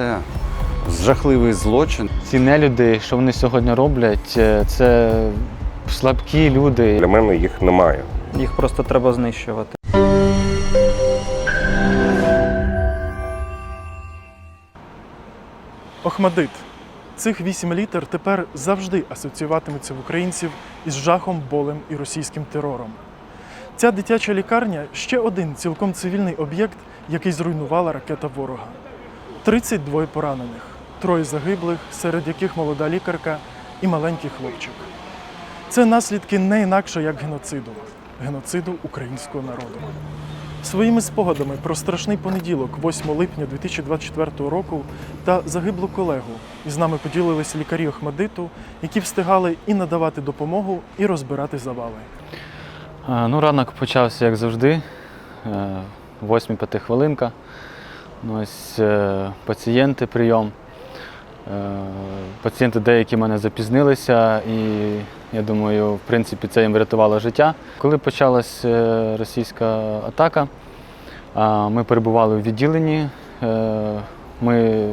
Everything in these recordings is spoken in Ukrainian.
це жахливий злочин. Ці нелюди, що вони сьогодні роблять, е, це слабкі люди. Для мене їх немає. Їх просто треба знищувати. Охмадит. Цих вісім літер тепер завжди асоціюватимуться в українців із жахом, болем і російським терором. Ця дитяча лікарня ще один цілком цивільний об'єкт, який зруйнувала ракета ворога. 32 поранених, троє загиблих, серед яких молода лікарка і маленький хлопчик. Це наслідки не інакше як геноциду геноциду українського народу. Своїми спогадами про страшний понеділок, 8 липня 2024 року, та загиблу колегу із нами поділилися лікарі Охмадиту, які встигали і надавати допомогу, і розбирати завали. Е, Ну, ранок почався, як завжди. 8-5 хвилинка. Ну, Ось е, пацієнти, прийом. Е, Пацієнти деякі в мене запізнилися, і я думаю, в принципі, це їм врятувало життя. Коли почалась е, російська атака, ми перебували в відділенні. Ми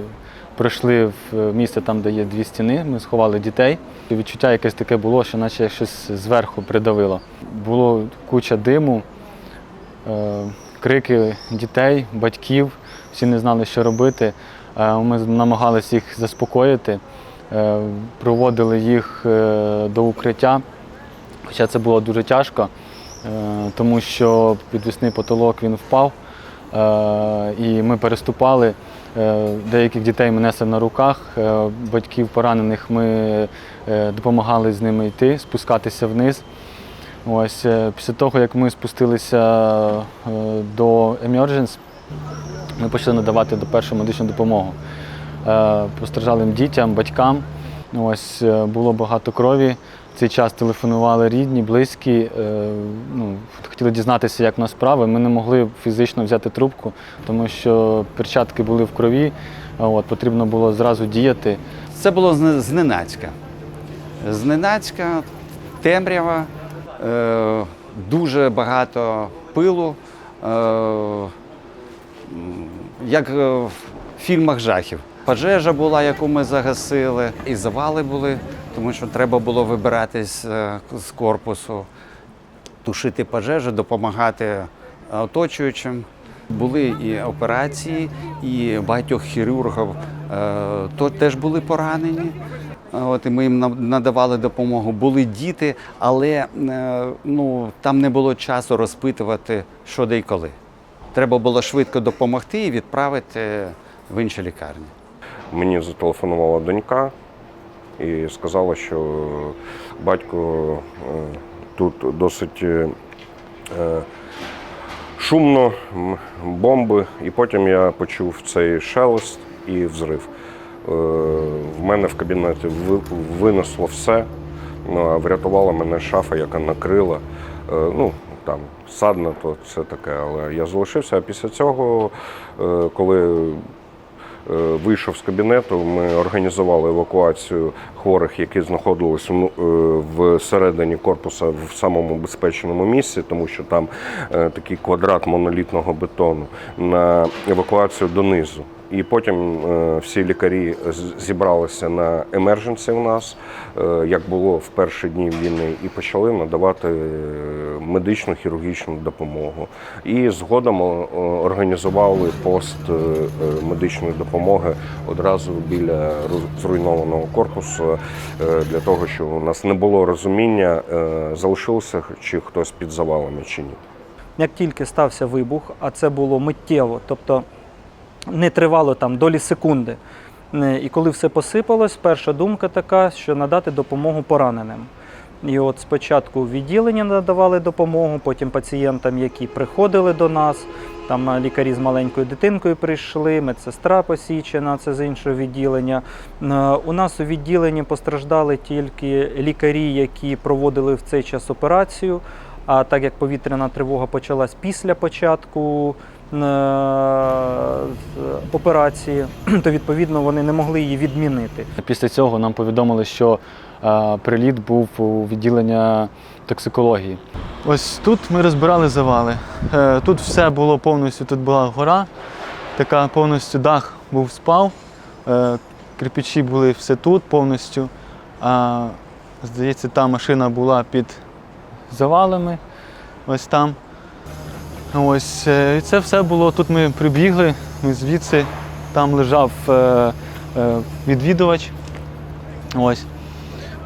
прийшли в місце там, де є дві стіни, ми сховали дітей. І відчуття якесь таке було, що наче щось зверху придавило. Було куча диму, крики дітей, батьків, всі не знали, що робити. Е, Ми намагалися їх заспокоїти, е, проводили їх е, до укриття, хоча це було дуже тяжко, тому що підвісний потолок він впав, і ми переступали. Деяких дітей ми несли на руках, батьків поранених ми допомагали з ними йти, спускатися вниз. Ось після того, як ми спустилися до Emergency, ми почали надавати до першу медичну допомогу е, постраждалим дітям, батькам. Ось е, було багато крові. В цей час телефонували рідні, близькі. е, Ну, хотіли дізнатися, як у нас справи. Ми не могли фізично взяти трубку, тому що перчатки були в крові. От, потрібно було зразу діяти. Це було зненацька. Зненацька, темрява, дуже багато пилу, як е, в фільмах жахів. Пожежа була, яку ми загасили, і завали були, тому що треба було вибиратись е, з корпусу, тушити пожежу, допомагати оточуючим. Були і операції, і багатьох хірургів е, то теж були поранені. От, і ми їм надавали допомогу. Були діти, але ну, там не було часу розпитувати, що де й коли. Треба було швидко допомогти і відправити в інші лікарні. Мені зателефонувала донька і сказала, що батько е, тут досить е, е, шумно, бомби, і потім я почув цей шелест і взрив. В мене в кабінеті винесло все, ну, врятувала мене шафа, яка накрила. Ну, там садна, то це таке, але я залишився. А після цього, е, коли е, вийшов з кабінету, ми організували евакуацію хворих, які знаходились е, всередині корпуса в самому безпечному місці, тому що там такий квадрат монолітного бетону на евакуацію донизу. І потім е, всі лікарі зібралися на емердженсі у нас, е, як було в перші дні війни, і почали надавати е, медичну хірургічну допомогу. І згодом організували пост медичної допомоги одразу біля зруйнованого корпусу для того, щоб у нас не було розуміння, залишився чи хтось під завалами чи ні. Як тільки стався вибух, а це було миттєво, тобто не тривало там долі секунди. Е, І коли все посипалось, перша думка така, що надати допомогу пораненим. І от спочатку в відділенні надавали допомогу, потім пацієнтам, які приходили до нас. Там е, лікарі з маленькою дитинкою прийшли, медсестра посічена, це з іншого відділення. Е, У нас у відділенні постраждали тільки лікарі, які проводили в цей час операцію. А так як повітряна тривога почалась після початку операції, то відповідно вони не могли її відмінити. Після цього нам повідомили, що е, приліт був у відділення токсикології. Ось тут ми розбирали завали. Е, тут все було повністю, тут була гора, така повністю дах був спав. Е, Кирпичі були все тут повністю. А, здається, та машина була під завалами. Ось там. Ось е, і це все було. Тут ми прибігли, ми звідси, там лежав е, е, відвідувач. Ось.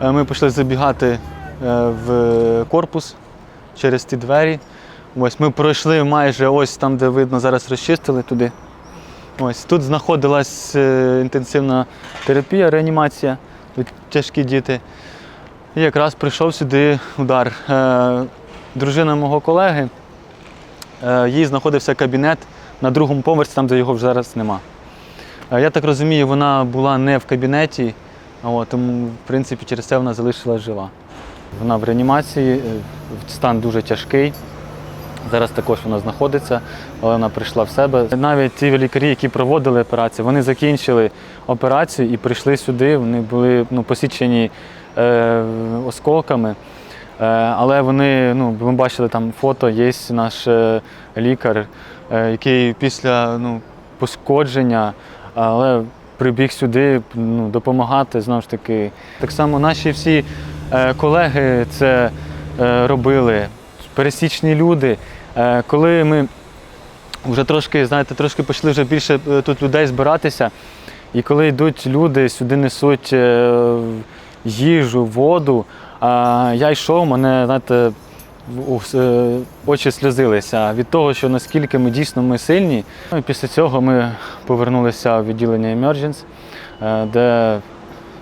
Ми почали забігати в корпус через ті двері. Ось ми пройшли майже ось там, де видно, зараз розчистили туди. Ось тут знаходилась інтенсивна терапія, реанімація, тут тяжкі діти. І якраз прийшов сюди удар. Дружина мого колеги, їй знаходився кабінет на другому поверсі, там, де його вже зараз нема. Е, Я так розумію, вона була не в кабінеті, тому, в принципі, через це вона залишилась жива. Вона в реанімації, е, стан дуже тяжкий. Зараз також вона знаходиться, але вона прийшла в себе. Навіть ті лікарі, які проводили операцію, вони закінчили операцію і прийшли сюди. Вони були ну, посічені е, осколками. Е, але вони, ну, ми бачили там фото, є наш е, лікар, е, який після ну, пошкодження, але прибіг сюди ну, допомагати знову ж таки. Так само наші всі колеги це робили, пересічні люди. Коли ми вже трошки, знаєте, трошки почали вже більше тут людей збиратися, і коли йдуть люди, сюди несуть їжу, воду, а я йшов, мене, знаєте, е, очі сльозилися від того, що наскільки ми дійсно ми сильні. Ну, і після цього ми повернулися в відділення Emergency, е, де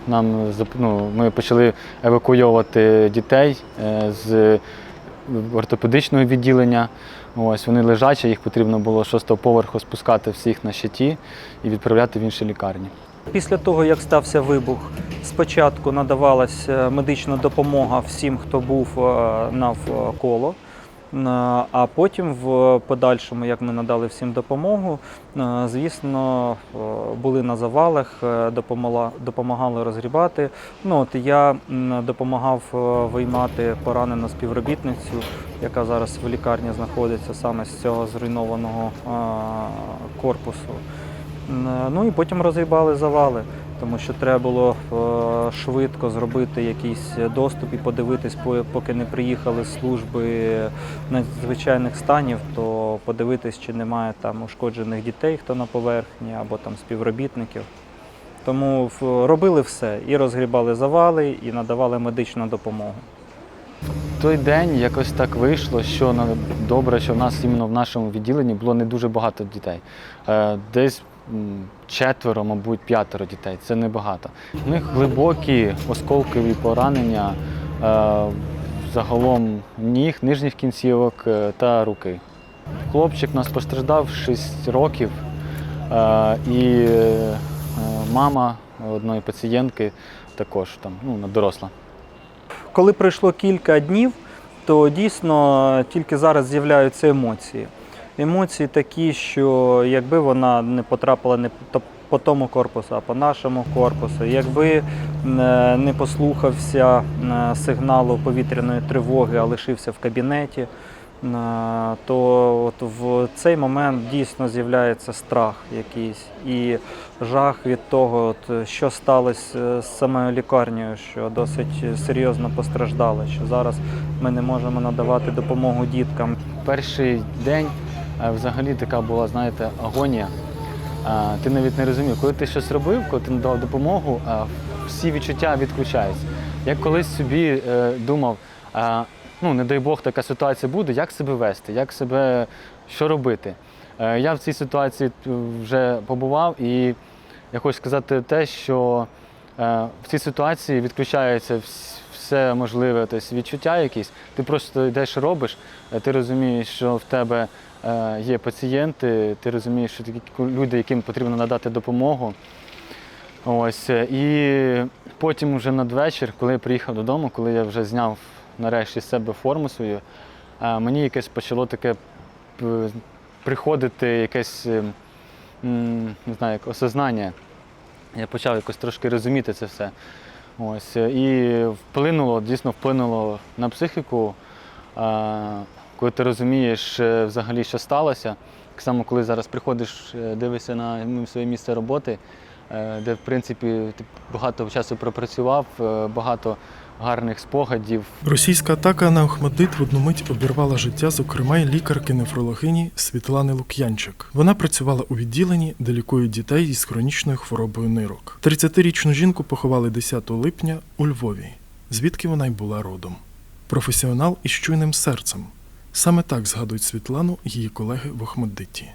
нам ну, ми почали евакуйовувати дітей е, з ортопедичного відділення. Ось вони лежачі, їх потрібно було з шостого поверху спускати всіх на щиті і відправляти в інші лікарні. Після того, як стався вибух, спочатку надавалася медична допомога всім, хто був е, навколо. Е, А потім, в подальшому, як ми надали всім допомогу, е, звісно, е, були на завалах, е, допомагали розгрібати. Ну, от я допомагав е, виймати поранену співробітницю, яка зараз в лікарні знаходиться саме з цього зруйнованого е, корпусу. Н- Ну і потім розгрібали завали, тому що треба було е, швидко зробити якийсь доступ і подивитись, поки не приїхали служби надзвичайних станів, то подивитись, чи немає там ушкоджених дітей, хто на поверхні, або там співробітників. Тому робили все і розгрібали завали, і надавали медичну допомогу. Той день якось так вийшло, що добре, що в нас іменно в нашому відділенні було не дуже багато дітей. Е, Десь четверо, мабуть, п'ятеро дітей. Це небагато. У них глибокі осколкові поранення е, загалом ніг, нижніх кінцівок е, та руки. Хлопчик у нас постраждав 6 років, е, і мама одної пацієнтки також там, ну, доросла. Коли пройшло кілька днів, то дійсно тільки зараз з'являються емоції. Емоції такі, що якби вона не потрапила не по тому корпусу, а по нашому корпусу, якби е, не послухався е, сигналу повітряної тривоги, а лишився в кабінеті, е, то от в цей момент дійсно з'являється страх якийсь і жах від того, от, що сталося з самою лікарнею, що досить серйозно постраждали, що зараз ми не можемо надавати допомогу діткам. Перший день взагалі така була, знаєте, агонія. Ти навіть не розумів, коли ти щось робив, коли ти надав допомогу, всі відчуття відключаються. Я колись собі е, думав, ну не дай Бог, така ситуація буде, як себе вести, як себе, що робити. Е, Я в цій ситуації е, вже побував, і я хочу сказати те, що в цій ситуації відключається все можливе, тобто відчуття якісь. Ти просто йдеш робиш, ти розумієш, що в тебе є пацієнти, ти розумієш, що такі люди, яким потрібно надати допомогу. Ось. е, І потім вже надвечір, коли я приїхав додому, коли я вже зняв нарешті з себе форму свою, е, мені якесь почало таке приходити якесь е, не знаю, як осознання. Я почав якось трошки розуміти це все. Ось. е, І вплинуло, дійсно вплинуло на психіку, е, коли ти розумієш е, взагалі, що сталося. Так само, коли зараз приходиш, е, дивишся на ну, своє місце роботи, е, де в принципі ти багато часу пропрацював, багато гарних спогадів. Російська атака на Охмадит в одну мить обірвала життя, зокрема й лікарки-нефрологині Світлани Лук'янчик. Вона працювала у відділенні, де лікують дітей із хронічною хворобою нирок. 30-річну жінку поховали 10 липня у Львові, звідки вона й була родом. Професіонал із чуйним серцем. Саме так згадують Світлану її колеги в Охмадиті.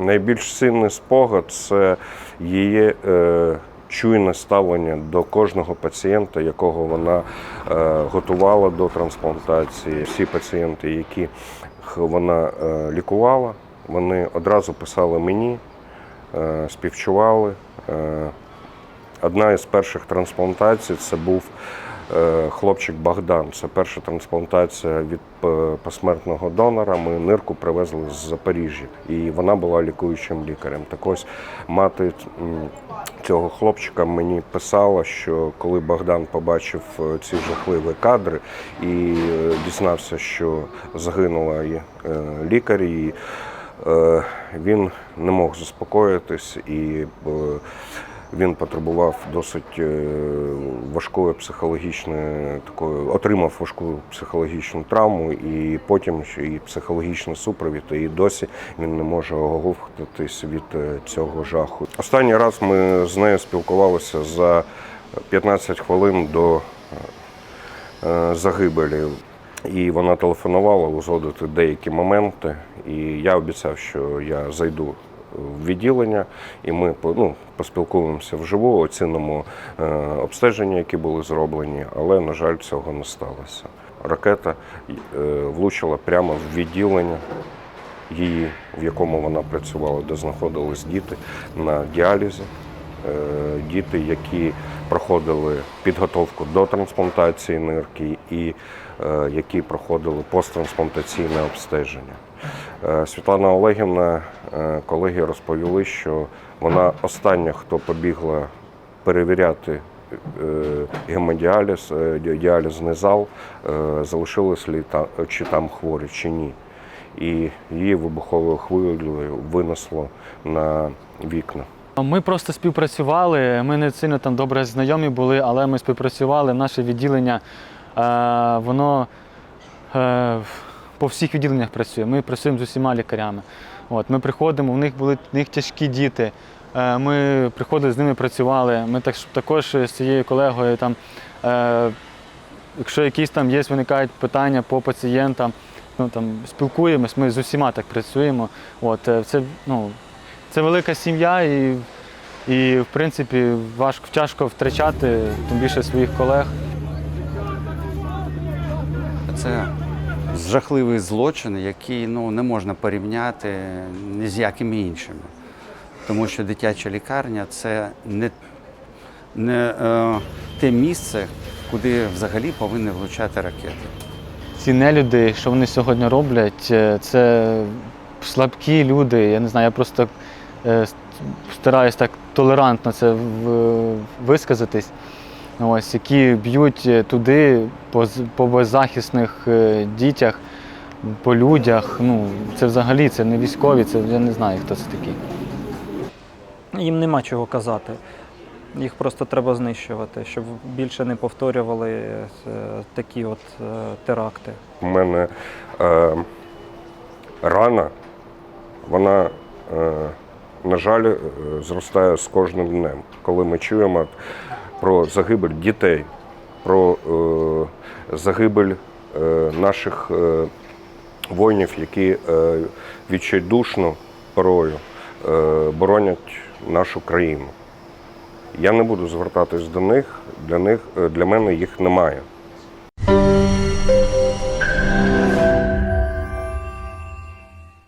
Найбільш сильний спогад це її е, чуйне ставлення до кожного пацієнта, якого вона е, готувала до трансплантації. Всі пацієнти, які вона е, лікувала, вони одразу писали мені, е, співчували. Е, Одна із перших трансплантацій це був хлопчик Богдан. Це перша трансплантація від е, посмертного донора. Ми нирку привезли з Запоріжжя, і вона була лікуючим лікарем. Так ось мати цього хлопчика мені писала, що коли Богдан побачив е, ці жахливі кадри і е, дізнався, що загинула е, лікар, і е, він не мог заспокоїтись і. Він потребував досить е, важкої психологічної такої, отримав важку психологічну травму, і потім і психологічний супровід. І досі він не може оговтатись від е, цього жаху. Останній раз ми з нею спілкувалися за 15 хвилин до е, загибелі. І вона телефонувала узгодити деякі моменти. І я обіцяв, що я зайду в відділення, і ми ну, поспілкуємося вживу, оцінимо е, обстеження, які були зроблені, але, на жаль, цього не сталося. Ракета е, влучила прямо в відділення її, в якому вона працювала, де знаходились діти на діалізі. Е, Діти, які проходили підготовку до трансплантації нирки і які проходили посттрансплантаційне обстеження. Е, Світлана Олегівна, е, колеги розповіли, що вона остання, хто побігла перевіряти е, гемодіаліз, діалізний зал, залишились ли та, чи там хворі, чи ні. І її вибуховою хвилею винесло на вікна. Ми просто співпрацювали. Ми не сильно там добре знайомі були, але ми співпрацювали. Наше відділення воно по всіх відділеннях працює. Ми працюємо з усіма лікарями. От, ми приходимо, в них були в них тяжкі діти. Е, ми приходили з ними, працювали. Ми так, також з цією колегою там. Е, Якщо якісь там є, виникають питання по пацієнтам, ну там спілкуємось, ми з усіма так працюємо. От е, це ну це велика сім'я, і, і в принципі важко тяжко втрачати, тим більше своїх колег. Це жахливий злочин, який ну, не можна порівняти ні з якими іншими. Тому що дитяча лікарня це не, не е, те місце, куди взагалі повинні влучати ракети. Ці нелюди, що вони сьогодні роблять, е, це слабкі люди. Я не знаю, я просто е, стараюсь так толерантно це висказатись. Ось, які б'ють е, туди по, з- по беззахисних е, дітях, по людях. Ну, це взагалі це не військові, це я не знаю, хто це такі. Їм нема чого казати. Їх просто треба знищувати, щоб більше не повторювали е, такі от теракти. У мене е, рана, вона, е, на жаль, зростає з кожним днем. Коли ми чуємо про загибель дітей, про е, загибель е, наших е, воїнів, які е, відчайдушно порою е, боронять нашу країну. Я не буду звертатись до них, для них, е, для мене їх немає.